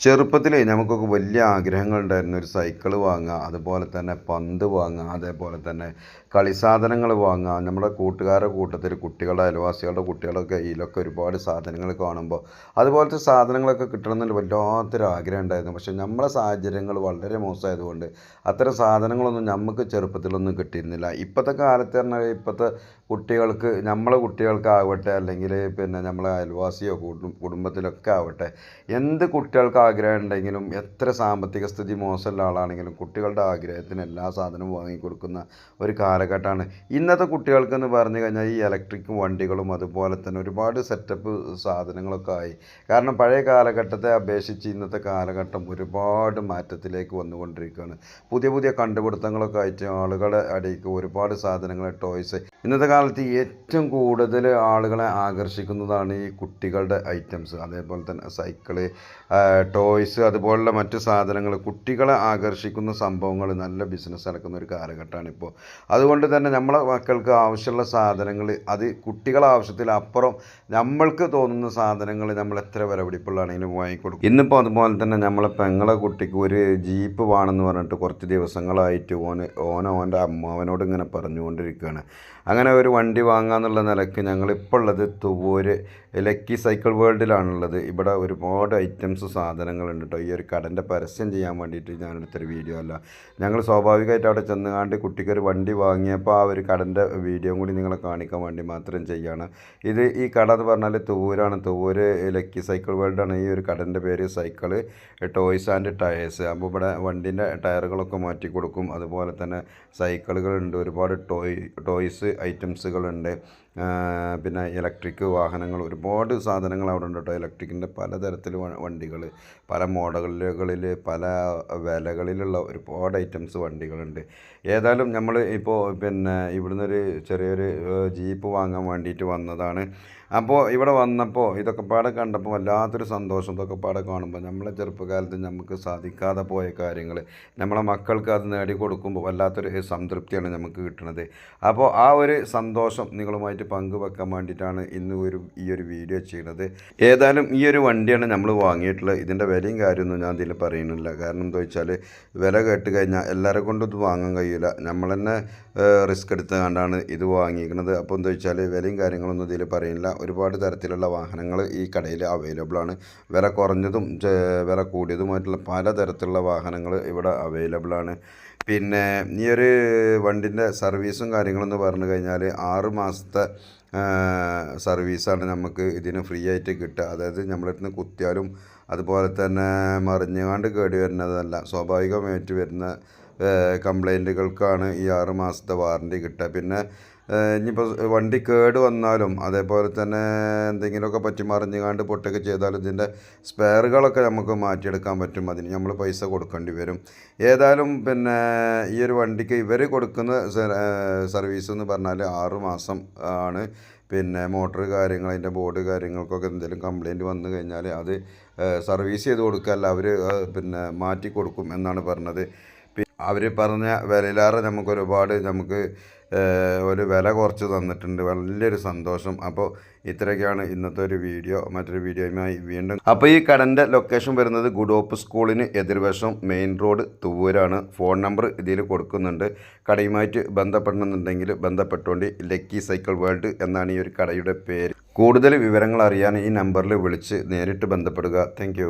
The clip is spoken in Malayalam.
ചെറുപ്പത്തിൽ നമുക്കൊക്കെ വലിയ ആഗ്രഹങ്ങളുണ്ടായിരുന്നു ഒരു സൈക്കിൾ വാങ്ങുക അതുപോലെ തന്നെ പന്ത് വാങ്ങുക അതേപോലെ തന്നെ കളി സാധനങ്ങൾ വാങ്ങുക. നമ്മുടെ കൂട്ടുകാരുടെ കൂട്ടത്തിൽ കുട്ടികളുടെ അയൽവാസികളുടെ കുട്ടികളൊക്കെ ഇതിലൊക്കെ ഒരുപാട് സാധനങ്ങൾ കാണുമ്പോൾ അതുപോലത്തെ സാധനങ്ങളൊക്കെ കിട്ടണമെന്നൊരു വല്ലാത്തൊരു ആഗ്രഹം ഉണ്ടായിരുന്നു. പക്ഷേ നമ്മുടെ സാഹചര്യങ്ങൾ വളരെ മോശമായതുകൊണ്ട് അത്തരം സാധനങ്ങളൊന്നും നമുക്ക് ചെറുപ്പത്തിലൊന്നും കിട്ടിയിരുന്നില്ല. ഇപ്പോഴത്തെ കാലത്ത് പറഞ്ഞാൽ ഇപ്പോഴത്തെ കുട്ടികൾക്ക് നമ്മളെ കുട്ടികൾക്കാവട്ടെ അല്ലെങ്കിൽ പിന്നെ നമ്മളെ അയൽവാസിയോ കുടുംബത്തിലൊക്കെ ആവട്ടെ എന്ത് കുട്ടികൾക്ക് ആഗ്രഹം ഉണ്ടെങ്കിലും എത്ര സാമ്പത്തിക സ്ഥിതി മോശമുള്ള ആളാണെങ്കിലും കുട്ടികളുടെ ആഗ്രഹത്തിന് എല്ലാ സാധനവും വാങ്ങിക്കൊടുക്കുന്ന ഒരു കാലഘട്ടമാണ്. ഇന്നത്തെ കുട്ടികൾക്കെന്ന് പറഞ്ഞു കഴിഞ്ഞാൽ ഈ ഇലക്ട്രിക് വണ്ടികളും അതുപോലെ തന്നെ ഒരുപാട് സെറ്റപ്പ് സാധനങ്ങളൊക്കെ ആയി. കാരണം പഴയ കാലഘട്ടത്തെ അപേക്ഷിച്ച് ഇന്നത്തെ കാലഘട്ടം ഒരുപാട് മാറ്റത്തിലേക്ക് വന്നുകൊണ്ടിരിക്കുകയാണ്. പുതിയ പുതിയ കണ്ടുപിടുത്തങ്ങളൊക്കെ ആയിട്ട് ആളുകളെ അടിക്ക് ഒരുപാട് സാധനങ്ങൾ ടോയ്സ് ഇന്നത്തെ കാലത്ത് ഏറ്റവും കൂടുതൽ ആളുകളെ ആകർഷിക്കുന്നതാണ് ഈ കുട്ടികളുടെ ഐറ്റംസ് അതേപോലെ തന്നെ സൈക്കിൾ ടോയ്സ് അതുപോലുള്ള മറ്റു സാധനങ്ങൾ കുട്ടികളെ ആകർഷിക്കുന്ന സംഭവങ്ങൾ നല്ല ബിസിനസ് നടക്കുന്ന ഒരു കാലഘട്ടമാണ് ഇപ്പോൾ അതുകൊണ്ട് തന്നെ നമ്മളെ മക്കൾക്ക് ആവശ്യമുള്ള സാധനങ്ങൾ അത് കുട്ടികളെ ആവശ്യത്തിലപ്പുറം നമ്മൾക്ക് തോന്നുന്ന സാധനങ്ങൾ നമ്മൾ എത്ര വിലപിടിപ്പുള്ളതാണെങ്കിലും വാങ്ങിക്കൊടുക്കും. ഇന്നിപ്പോൾ അതുപോലെ തന്നെ നമ്മളെ പെങ്ങളെ കുട്ടിക്ക് ഒരു ജീപ്പ് വേണമെന്ന് പറഞ്ഞിട്ട് കുറച്ച് ദിവസങ്ങളായിട്ട് ഓന് ഓന ഓന്റെ അമ്മാവനോട് ഇങ്ങനെ പറഞ്ഞുകൊണ്ടിരിക്കുകയാണ്. അങ്ങനെ ഒരു വണ്ടി വാങ്ങാന്നുള്ള നിലയ്ക്ക് ഞങ്ങളിപ്പോൾ ഉള്ളത് തുവൂര് ലക്കി സൈക്കിൾ വേൾഡിലാണുള്ളത്. ഇവിടെ ഒരുപാട് ഐറ്റംസ് സാധനങ്ങളുണ്ട് കേട്ടോ ഈ ഒരു കടന്റെ പരസ്യം ചെയ്യാൻ വേണ്ടിയിട്ട് ഞാൻ എടുത്തൊരു വീഡിയോ അല്ല. ഞങ്ങൾ സ്വാഭാവികമായിട്ട് അവിടെ ചെന്ന് ചെന്നുകാണ്ട് കുട്ടിക്കൊരു വണ്ടി വാങ്ങിയപ്പോൾ ആ ഒരു കടന്റെ വീഡിയോ കൂടി നിങ്ങളെ കാണിക്കാൻ വേണ്ടി മാത്രം ചെയ്യാണ്. ഇത് ഈ കട എന്ന് പറഞ്ഞാൽ തൂരാണ്. തൂര് ലക്കി സൈക്കിൾ വേൾഡാണ്. ഈ ഒരു കടന്റെ പേര് സൈക്കിൾ ടോയ്സ് ആൻഡ് ടയേഴ്സ്. അപ്പോൾ ഇവിടെ വണ്ടീന്റെ ടയറുകളൊക്കെ മാറ്റി കൊടുക്കും. അതുപോലെ തന്നെ സൈക്കിളുകളുണ്ട്. ഒരുപാട് ടോയ് ടോയ്സ് ഐറ്റംസുകളുണ്ട്. പിന്നെ ഇലക്ട്രിക് വാഹനങ്ങൾ. ഒരുപാട് സാധനങ്ങൾ അവിടെ ഉണ്ട് കേട്ടോ ഇലക്ട്രിക്കിന്റെ പലതരത്തിൽ വണ്ടികൾ പല മോഡലുകളിൽ പല വിലകളിലുള്ള ഒരുപാട് ഐറ്റംസ് വണ്ടികളുണ്ട്. ഏതായാലും നമ്മൾ ഇപ്പോൾ പിന്നെ ഇവിടുന്ന് ഒരു ചെറിയൊരു ജീപ്പ് വാങ്ങാൻ വേണ്ടിയിട്ട് വന്നതാണ്. അപ്പോൾ ഇവിടെ വന്നപ്പോൾ ഇതൊക്കെ പാടെ കണ്ടപ്പോൾ വല്ലാത്തൊരു സന്തോഷം. ഇതൊക്കെ പാടെ കാണുമ്പോൾ നമ്മളെ ചെറുപ്പകാലത്ത് നമുക്ക് സാധിക്കാതെ പോയ കാര്യങ്ങൾ നമ്മളെ മക്കൾക്ക് അത് നേടിക്കൊടുക്കുമ്പോൾ വല്ലാത്തൊരു സംതൃപ്തിയാണ് നമുക്ക് കിട്ടുന്നത്. അപ്പോൾ ആ ഒരു സന്തോഷം നിങ്ങളുമായിട്ട് പങ്കുവെക്കാൻ വേണ്ടിയിട്ടാണ് ഇന്ന് ഒരു ഈ ഒരു വീഡിയോ ചെയ്യുന്നത്. ഏതായാലും ഈ ഒരു വണ്ടിയാണ് നമ്മൾ വാങ്ങിയിട്ടുള്ളത്. ഇതിന്റെ വിലയും കാര്യമൊന്നും ഞാൻ ഇതിൽ പറയുന്നില്ല. കാരണം എന്താ വെച്ചാൽ വില കേട്ട് കഴിഞ്ഞാൽ എല്ലാവരെ കൊണ്ടും ഇത് വാങ്ങാൻ കഴിയില്ല. നമ്മൾ തന്നെ റിസ്ക് എടുത്ത് കണ്ടാണ് ഇത് വാങ്ങിയിരിക്കുന്നത് അപ്പോൾ എന്താ വെച്ചാൽ വിലയും കാര്യങ്ങളൊന്നും ഇതിൽ പറയുന്നില്ല. ഒരുപാട് തരത്തിലുള്ള വാഹനങ്ങൾ ഈ കടയിൽ അവൈലബിൾ ആണ്. വില കുറഞ്ഞതും വില കൂടിയതുമായിട്ടുള്ള പലതരത്തിലുള്ള വാഹനങ്ങൾ ഇവിടെ അവൈലബിൾ ആണ്. പിന്നെ ഈ ഒരു വണ്ടിന്റെ സർവീസും കാര്യങ്ങളെന്ന് പറഞ്ഞു കഴിഞ്ഞാൽ ആറ് മാസത്തെ സർവീസാണ് നമുക്ക് ഇതിന് ഫ്രീ ആയിട്ട് കിട്ടുക. അതായത് നമ്മളടുത്ത് നിന്ന് കുത്തിയാലും അതുപോലെ തന്നെ മറിഞ്ഞുകൊണ്ട് കേടി വരുന്നതല്ല. സ്വാഭാവികമായിട്ട് വരുന്ന കംപ്ലൈന്റുകൾക്കാണ് ഈ ആറ് മാസത്തെ വാറണ്ടി കിട്ടുക. പിന്നെ ഇനിയിപ്പോൾ വണ്ടി കേട് വന്നാലും അതേപോലെ തന്നെ എന്തെങ്കിലുമൊക്കെ പറ്റി മറിഞ്ഞുകാണ്ട് പൊട്ടൊക്കെ ചെയ്താലും ഇതിന്റെ സ്പെയറുകളൊക്കെ നമുക്ക് മാറ്റിയെടുക്കാൻ പറ്റും. അതിന് നമ്മൾ പൈസ കൊടുക്കേണ്ടി വരും. ഏതായാലും പിന്നെ ഈ ഒരു വണ്ടിക്ക് ഇവർ കൊടുക്കുന്ന സർവീസ് എന്ന് പറഞ്ഞാൽ ആറ് മാസം ആണ്. പിന്നെ മോട്ടർ കാര്യങ്ങൾ അതിന്റെ ബോർഡ് കാര്യങ്ങൾക്കൊക്കെ എന്തെങ്കിലും കംപ്ലയിന്റ് വന്നു കഴിഞ്ഞാൽ അത് സർവീസ് ചെയ്ത് കൊടുക്കല്ല അവർ പിന്നെ മാറ്റി കൊടുക്കും എന്നാണ് പറഞ്ഞത്. അവർ പറഞ്ഞ വിലയിലേറെ നമുക്ക് ഒരുപാട് നമുക്ക് ഒരു വില കുറച്ച് തന്നിട്ടുണ്ട്. വലിയൊരു സന്തോഷം. അപ്പോൾ ഇത്രയൊക്കെയാണ് ഇന്നത്തെ ഒരു വീഡിയോ. മറ്റൊരു വീഡിയോയുമായി വീണ്ടും. അപ്പോൾ ഈ കടന്റെ ലൊക്കേഷൻ വരുന്നത് ഗുഡോപ്പ് സ്കൂളിന് എതിർവശം മെയിൻ റോഡ് തുവൂരാണ്. ഫോൺ നമ്പർ ഇതിൽ കൊടുക്കുന്നുണ്ട്. കടയുമായിട്ട് ബന്ധപ്പെടണമെന്നുണ്ടെങ്കിൽ ബന്ധപ്പെട്ടുകൊണ്ട് ലക്കി സൈക്കിൾ വേൾഡ് എന്നാണ് ഈ ഒരു കടയുടെ പേര്. കൂടുതൽ വിവരങ്ങൾ അറിയാൻ ഈ നമ്പറിൽ വിളിച്ച് നേരിട്ട് ബന്ധപ്പെടുക. താങ്ക്